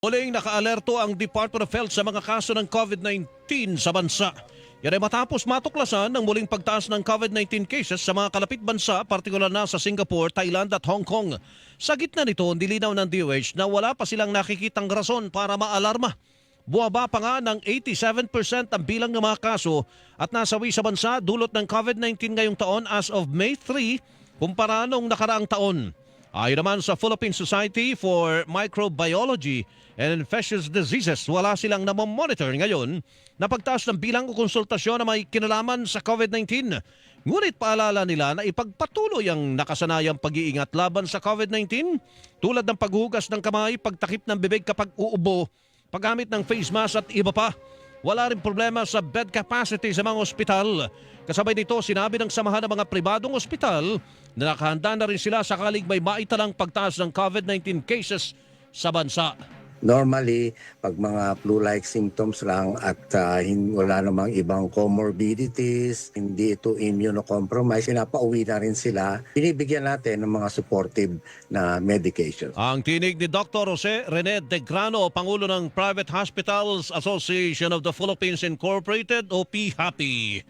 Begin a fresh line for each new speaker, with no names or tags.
Muling nakaalerto ang Department of Health sa mga kaso ng COVID-19 sa bansa. Yan ay matapos matuklasan ng muling pagtaas ng COVID-19 cases sa mga kalapit bansa, partikular na sa Singapore, Thailand at Hong Kong. Sa gitna nito, nilinaw ng DOH na wala pa silang nakikitang rason para maalarma. Buwaba pa nga ng 87% ang bilang ng mga kaso at nasawi sa bansa dulot ng COVID-19 ngayong taon as of May 3 kumpara noong nakaraang taon. Ayon naman sa Philippine Society for Microbiology and Infectious Diseases, wala silang namomonitor ngayon na pagtaas ng bilang o konsultasyon na may kinalaman sa COVID-19. Ngunit paalala nila na ipagpatuloy ang nakasanayang pag-iingat laban sa COVID-19 tulad ng paghugas ng kamay, pagtakip ng bibig kapag uubo, paggamit ng face mask at iba pa. Wala rin problema sa bed capacity sa mga ospital. Kasabay nito, sinabi ng samahan ng mga pribadong ospital na nakahanda na rin sila sakaling may maitalang pagtaas ng COVID-19 cases sa bansa.
Normally, pag mga flu-like symptoms lang at hin- wala namang ibang comorbidities, hindi ito immunocompromised, pinapauwi na rin sila. Binibigyan natin ng mga supportive na medications.
Ang tinig ni Dr. Jose Rene De Grano, Pangulo ng Private Hospitals Association of the Philippines Incorporated o PHAPI.